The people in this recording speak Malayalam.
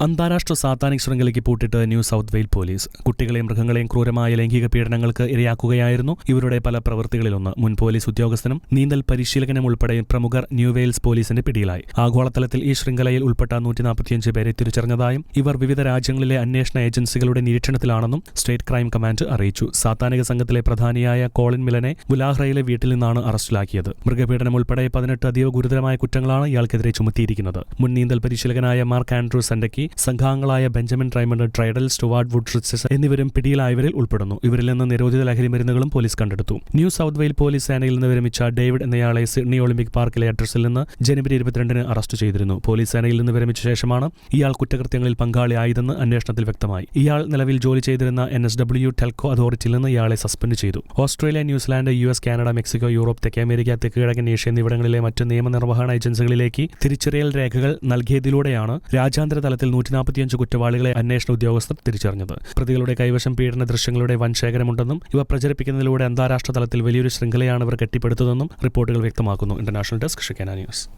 അന്താരാഷ്ട്ര സാത്താനിക് ശൃംഖലയ്ക്ക് പൂട്ടിട്ട് ന്യൂ സൗത്ത് വെയിൽ പോലീസ്. കുട്ടികളെയും മൃഗങ്ങളെയും ക്രൂരമായ ലൈംഗിക പീഡനങ്ങൾക്ക് ഇരയാക്കുകയായിരുന്നു. ഇവരുടെ പല പ്രവൃത്തികളിലൊന്ന് മുൻ പോലീസ് ഉദ്യോഗസ്ഥനും നീന്തൽ പരിശീലകനും ഉൾപ്പെടെ പ്രമുഖർ ന്യൂ വെയിൽസ് പോലീസിന്റെ പിടിയിലായി. ആഗോളതലത്തിൽ ഈ ശൃംഖലയിൽ ഉൾപ്പെട്ട നൂറ്റി നാൽപ്പത്തിയഞ്ച് പേരെ തിരിച്ചറിഞ്ഞതായും ഇവർ വിവിധ രാജ്യങ്ങളിലെ അന്വേഷണ ഏജൻസികളുടെ നിരീക്ഷണത്തിലാണെന്നും സ്റ്റേറ്റ് ക്രൈം കമാൻഡ് അറിയിച്ചു. സാത്താനിക സംഘത്തിലെ പ്രധാനിയായ കോളിൻ മിലനെ ഗുലാഹ്റയിലെ വീട്ടിൽ നിന്നാണ് അറസ്റ്റിലാക്കിയത്. മൃഗപീഡനം ഉൾപ്പെടെ പതിനെട്ട് അതീവ ഗുരുതരമായ കുറ്റങ്ങളാണ് ഇയാൾക്കെതിരെ ചുമത്തിയിരിക്കുന്നത്. മുൻ നീന്തൽ പരിശീലകനായ മാർക്ക് ആൻഡ്രൂ സെൻഡക്കി സംഘാംഗങ്ങളായ ബെഞ്ചമിൻ ട്രൈമണ്ട് ട്രൈഡൽ സ്റ്റുവാർഡ് വുഡ് റിച്ചസ് എന്നിവരും പിടിയിലായവരിൽ ഉൾപ്പെടുന്നു. ഇവരിൽ നിന്ന് നിരോധിത ലഹരി മരുന്നുകളും പോലീസ് കണ്ടെടുത്തു. ന്യൂ സൗത്ത് വെയിൽ പോലീസ് സേനയിൽ നിന്ന് വിരമിച്ച ഡേവിഡ് എന്നയാളെ സിഡ്നി ഒളിമ്പിക് പാർക്കിലെ അഡ്രസ്സിൽ നിന്ന് ജനുവരി ഇരുപത്തിരണ്ടിന് അറസ്റ്റ് ചെയ്തിരുന്നു. പോലീസ് സേനയിൽ നിന്ന് വിരമിച്ച ശേഷമാണ് ഇയാൾ കുറ്റകൃത്യങ്ങളിൽ പങ്കാളിയായതെന്ന് അന്വേഷണത്തിൽ വ്യക്തമായി. ഇയാൾ നിലവിൽ ജോലി ചെയ്തിരുന്ന എൻ എസ് ഡബ്ല്യു ടെൽകോ അതോറിറ്റിയിൽ നിന്ന് ഇയാളെ സസ്പെൻഡ് ചെയ്തു. Australia New Zealand U S Canada Mexico Europe തെക്കേ അമേരിക്ക തെക്ക് കിഴക്കൻ ഏഷ്യ എന്നിവിടങ്ങളിലെ മറ്റ് നിയമനിർവഹണ ഏജൻസികളിലേക്ക് തിരിച്ചറിയൽ രേഖകൾ നൽകിയതിലൂടെയാണ് രാജ്യാന്തര തലത്തിൽ നൂറ്റി നാൽപ്പത്തിയഞ്ച് കുറ്റവാളികളെ അന്വേഷണ ഉദ്യോഗസ്ഥർ തിരിച്ചറിഞ്ഞത്. പ്രതികളുടെ കൈവശം പീഡന ദൃശ്യങ്ങളുടെ വൻ ശേഖരമുണ്ടെന്നും ഇവ പ്രചരിപ്പിക്കുന്നതിലൂടെ അന്താരാഷ്ട്ര തലത്തിൽ വലിയൊരു ശൃംഖലയാണ് ഇവർ കെട്ടിപ്പടുത്തതെന്നും റിപ്പോർട്ടുകൾ വ്യക്തമാക്കുന്നു. ഇന്റർനാഷണൽ ഡെസ്ക് ഷിക്കാന ന്യൂസ്.